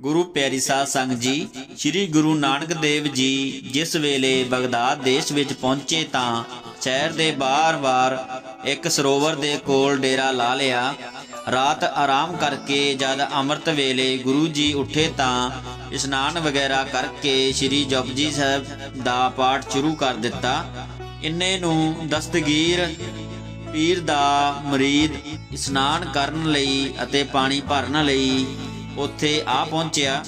ਗੁਰੂ ਪਿਆਰੀ ਸਾਧ ਸੰਗਤ ਜੀ, ਸ੍ਰੀ ਗੁਰੂ ਨਾਨਕ ਦੇਵ ਜੀ ਜਿਸ ਵੇਲੇ ਬਗਦਾਦ ਦੇਸ਼ ਵਿੱਚ ਪਹੁੰਚੇ ਤਾਂ ਸ਼ਹਿਰ ਦੇ ਬਾਹਰ-ਬਾਰ ਇੱਕ ਸਰੋਵਰ ਦੇ ਕੋਲ ਡੇਰਾ ਲਾ ਲਿਆ। ਰਾਤ ਆਰਾਮ ਕਰਕੇ ਜਦ ਅੰਮ੍ਰਿਤ ਵੇਲੇ ਗੁਰੂ ਜੀ ਉੱਠੇ ਤਾਂ ਇਸ਼ਨਾਨ ਵਗੈਰਾ ਕਰਕੇ ਸ੍ਰੀ ਜਪਜੀ ਸਾਹਿਬ ਦਾ ਪਾਠ ਸ਼ੁਰੂ ਕਰ ਦਿੱਤਾ। ਇੰਨੇ ਨੂੰ ਦਸਤਗੀਰ ਪੀਰ ਦਾ ਮਰੀਦ ਇਸ਼ਨਾਨ ਕਰਨ ਲਈ ਅਤੇ ਪਾਣੀ ਭਰਨ ਲਈ ਉੱਥੇ ਆ ਪਹੁੰਚਿਆ।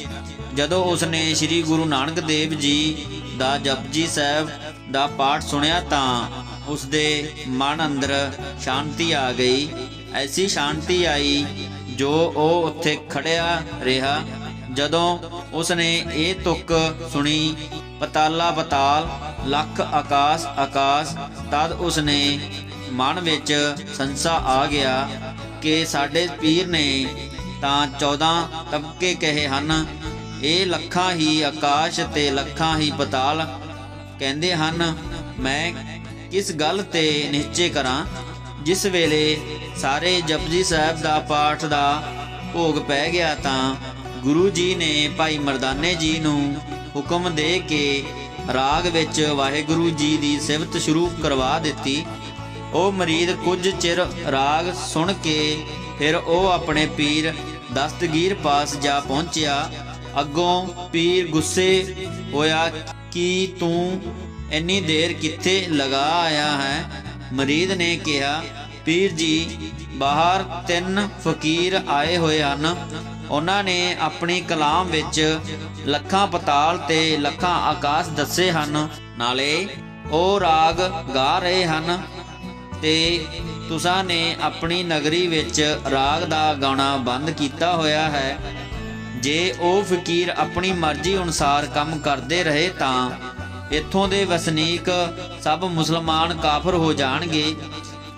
ਜਦੋਂ ਉਸਨੇ ਸ੍ਰੀ ਗੁਰੂ ਨਾਨਕ ਦੇਵ ਜੀ ਦਾ ਜਪਜੀ ਸਾਹਿਬ ਦਾ ਪਾਠ ਸੁਣਿਆ ਤਾਂ ਉਸਦੇ ਮਨ ਅੰਦਰ ਸ਼ਾਂਤੀ ਆ ਗਈ। ਐਸੀ ਸ਼ਾਂਤੀ ਆਈ ਜੋ ਉਹ ਉੱਥੇ ਖੜਿਆ ਰਿਹਾ। ਜਦੋਂ ਉਸਨੇ ਇਹ ਤੁਕ ਸੁਣੀ, ਪਤਾਲਾ ਪਤਾਲ ਲੱਖ ਆਕਾਸ਼ ਆਕਾਸ਼, ਤਦ ਉਸਨੇ ਮਨ ਵਿੱਚ ਸੰਸਾ ਆ ਗਿਆ ਕਿ ਸਾਡੇ ਪੀਰ ਨੇ ਤਾਂ 14 ਤਬਕੇ ਕਹੇ ਹਨ, ਇਹ ਲੱਖਾਂ ਹੀ ਆਕਾਸ਼ ਤੇ ਲੱਖਾਂ ਹੀ ਪਤਾਲ। ਕਹਿੰਦੇ ਹਨ, ਮੈਂ ਕਿਸ ਗੱਲ ਤੇ ਨਿਸ਼ਚੈ ਕਰਾਂ? ਜਿਸ ਵੇਲੇ ਸਾਰੇ ਜਪਜੀ ਸਾਹਿਬ ਦਾ ਪਾਠ ਦਾ ਭੋਗ ਪੈ ਗਿਆ ਤਾਂ ਗੁਰੂ ਜੀ ਨੇ ਭਾਈ ਮਰਦਾਨੇ ਜੀ ਨੂੰ ਹੁਕਮ ਦੇ ਕੇ ਰਾਗ ਵਿੱਚ ਵਾਹਿਗੁਰੂ ਜੀ ਦੀ ਸਿਫਤ ਸ਼ੁਰੂ ਕਰਵਾ ਦਿੱਤੀ। ਉਹ ਮਰੀਦ ਕੁਝ ਚਿਰ ਰਾਗ ਸੁਣ ਕੇ ਫਿਰ ਉਹ ਆਪਣੇ ਪੀਰ ਦਸਤਗੀਰ ਪਾਸ ਜਾ ਪਹੁੰਚਿਆ। ਅੱਗੋਂ ਪੀਰ ਗੁੱਸੇ ਹੋਇਆ, ਕਿ ਤੂੰ ਇੰਨੀ ਦੇਰ ਕਿੱਥੇ ਲਗਾ ਆਇਆ ਹੈ? ਮਰੀਦ ਨੇ ਕਿਹਾ, ਪੀਰ ਜੀ, ਬਾਹਰ ਤਿੰਨ ਫਕੀਰ ਆਏ ਹੋਏ ਹਨ। ਉਹਨਾਂ ਨੇ ਆਪਣੀ ਕਲਾਮ ਵਿੱਚ ਲੱਖਾਂ ਪਤਾਲ ਤੇ ਲੱਖਾਂ ਆਕਾਸ਼ ਦੱਸੇ ਹਨ। ਨਾਲੇ ਉਹ ਰਾਗ ਗਾ ਰਹੇ ਹਨ। ਤੇ ਤੁਸਾਂ ਨੇ ਆਪਣੀ ਨਗਰੀ ਵਿੱਚ ਰਾਗ ਦਾ ਗਾਉਣਾ ਬੰਦ ਕੀਤਾ ਹੋਇਆ ਹੈ। ਜੇ ਉਹ ਫਕੀਰ ਆਪਣੀ ਮਰਜ਼ੀ ਅਨੁਸਾਰ ਕੰਮ ਕਰਦੇ ਰਹੇ ਤਾਂ ਇੱਥੋਂ ਦੇ ਵਸਨੀਕ ਸਭ ਮੁਸਲਮਾਨ ਕਾਫਰ ਹੋ ਜਾਣਗੇ।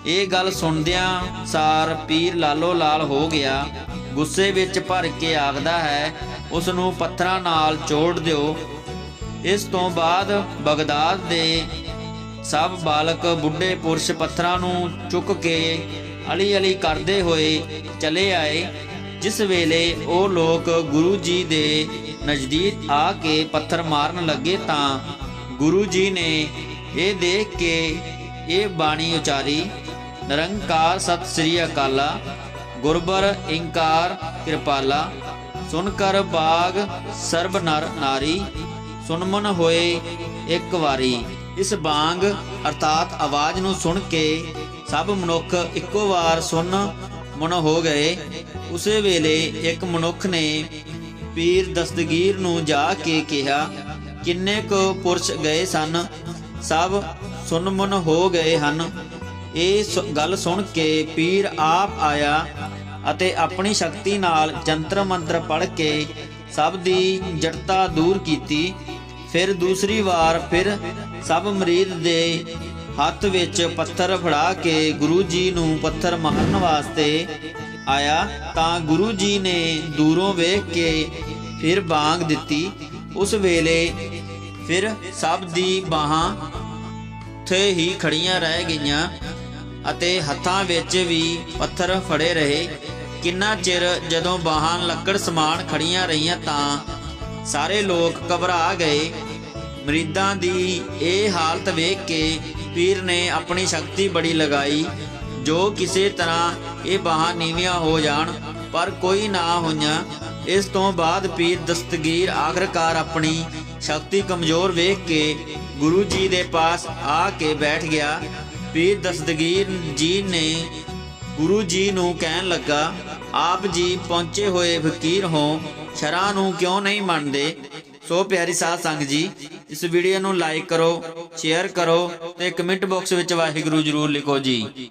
ਇਹ ਗੱਲ ਸੁਣਦਿਆਂ ਸਾਰ ਪੀਰ ਲਾਲੋ ਲਾਲ ਹੋ ਗਿਆ। ਗੁੱਸੇ ਵਿੱਚ ਭਰ ਕੇ ਆਖਦਾ ਹੈ ਉਸ ਨੂੰ ਪੱਥਰਾਂ ਨਾਲ ਚੋੜ ਦਿਓ। ਇਸ ਤੋਂ ਬਾਅਦ ਬਗਦਾਦ ਦੇ ਸਭ ਬਾਲਕ ਬੁੱਢੇ ਪੁਰਸ਼ ਪੱਥਰਾਂ ਨੂੰ ਚੁੱਕ ਕੇ ਅਲੀ ਅਲੀ ਕਰਦੇ ਹੋਏ ਚਲੇ ਆਏ, ਜਿਸ ਵੇਲੇ ਉਹ ਲੋਕ ਗੁਰੂ ਜੀ ਦੇ ਨਜ਼ਦੀਕ ਆ ਕੇ ਪੱਥਰ ਮਾਰਨ ਲੱਗੇ ਤਾਂ ਗੁਰੂ ਜੀ ਨੇ ਇਹ ਦੇਖ ਕੇ ਇਹ ਬਾਣੀ ਉਚਾਰੀ, ਨਿਰੰਕਾਰ ਸਤਿ ਸ੍ਰੀ ਅਕਾਲਾ, ਗੁਰਬਰ ਇੰਕਾਰ ਕਿਰਪਾਲਾ ਸੁਨ ਕਰ ਬਾਗ ਸਰਬ ਨਰ ਨਾਰੀ, ਸੁਨਮਨ ਹੋਏ ਇੱਕ ਵਾਰੀ। ਇਸ ਬਾਗ ਅਰਥਾਤ ਆਵਾਜ਼ ਨੂੰ ਸੁਣ ਕੇ ਸਭ ਮਨੁੱਖ ਇੱਕੋ ਵਾਰ ਸੁਣ ਮਨ ਹੋ ਗਏ। ਉਸੇ ਵੇਲੇ ਇੱਕ ਮਨੁੱਖ ਨੇ ਪੀਰ ਦਸਤਗੀਰ ਨੂੰ ਜਾ ਕੇ ਕਿਹਾ, ਕਿੰਨੇ ਕੁ ਪੁਰਸ਼ ਗਏ ਸਨ? ਸਭ ਸੁਨਮਨ ਹੋ ਗਏ ਹਨ। ਇਹ ਸ- ਗੱਲ ਸੁਣ ਕੇ ਪੀਰ ਆਪ ਆਇਆ ਅਤੇ ਆਪਣੀ ਸ਼ਕਤੀ ਨਾਲ ਜੰਤਰ ਮੰਤਰ ਪੜ੍ਹ ਕੇ ਸਭ ਦੀ ਜੜਤਾ ਦੂਰ ਕੀਤੀ। ਫਿਰ ਦੂਸਰੀ ਵਾਰ ਫਿਰ ਸਭ ਮਰੀਦ ਦੇ ਹੱਥ ਵਿੱਚ ਪੱਥਰ ਫੜਾ ਕੇ ਗੁਰੂ ਜੀ ਨੂੰ ਪੱਥਰ ਮਾਰਨ ਵਾਸਤੇ ਆਇਆ, ਤਾਂ ਗੁਰੂ ਜੀ ਨੇ ਦੂਰੋਂ ਵੇਖ ਕੇ ਫਿਰ ਬਾਂਗ ਦਿੱਤੀ। ਉਸ ਵੇਲੇ ਫਿਰ ਸਭ ਦੀ ਬਾਹਾਂ ਉੱਥੇ ਹੀ ਖੜੀਆਂ ਰਹਿ ਗਈਆਂ ਅਤੇ ਹੱਥਾਂ ਵਿੱਚ ਵੀ ਪੱਥਰ ਫੜੇ ਰਹੇ। ਕਿੰਨਾ ਚਿਰ ਜਦੋਂ ਬਾਹਾਂ ਲੱਕੜ ਸਮਾਨ ਖੜੀਆਂ ਰਹੀਆਂ ਤਾਂ ਸਾਰੇ ਲੋਕ ਘਬਰਾ ਗਏ। ਮਰੀਦਾਂ ਦੀ ਇਹ ਹਾਲਤ ਵੇਖ ਕੇ ਪੀਰ ਨੇ ਆਪਣੀ ਸ਼ਕਤੀ ਬੜੀ ਲਗਾਈ, ਜੋ ਕਿਸੇ ਤਰ੍ਹਾਂ ਇਹ ਬਾਹਾਂ ਨੀਵੀਆਂ ਹੋ ਜਾਣ, ਪਰ ਕੋਈ ਨਾ ਹੋਈਆਂ। ਇਸ ਤੋਂ ਬਾਅਦ ਪੀਰ ਦਸਤਗੀਰ ਆਖਰਕਾਰ ਆਪਣੀ ਸ਼ਕਤੀ ਕਮਜ਼ੋਰ ਵੇਖ ਕੇ ਗੁਰੂ ਜੀ ਦੇ ਪਾਸ ਆ ਕੇ ਬੈਠ ਗਿਆ। ਪੀਰ ਦਸਤਗੀਰ ਜੀ ਨੇ ਗੁਰੂ ਜੀ ਨੂੰ ਕਹਿਣ ਲੱਗਾ, ਆਪ ਜੀ ਪਹੁੰਚੇ ਹੋਏ ਫਕੀਰ ਹੋ। ਸ਼ਰਾਂ ਨੂੰ ਕਿਉਂ ਨਹੀਂ ਮੰਨਦੇ? ਸੋ ਪਿਆਰੀ ਸਾਧ ਸੰਗਤ ਜੀ, ਇਸ ਵੀਡੀਓ ਨੂੰ ਲਾਈਕ ਕਰੋ ਸ਼ੇਅਰ ਕਰੋ ਤੇ ਕਮੈਂਟ ਬਾਕਸ ਵਿੱਚ ਵਾਹਿਗੁਰੂ ਜਰੂਰ ਲਿਖੋ ਜੀ।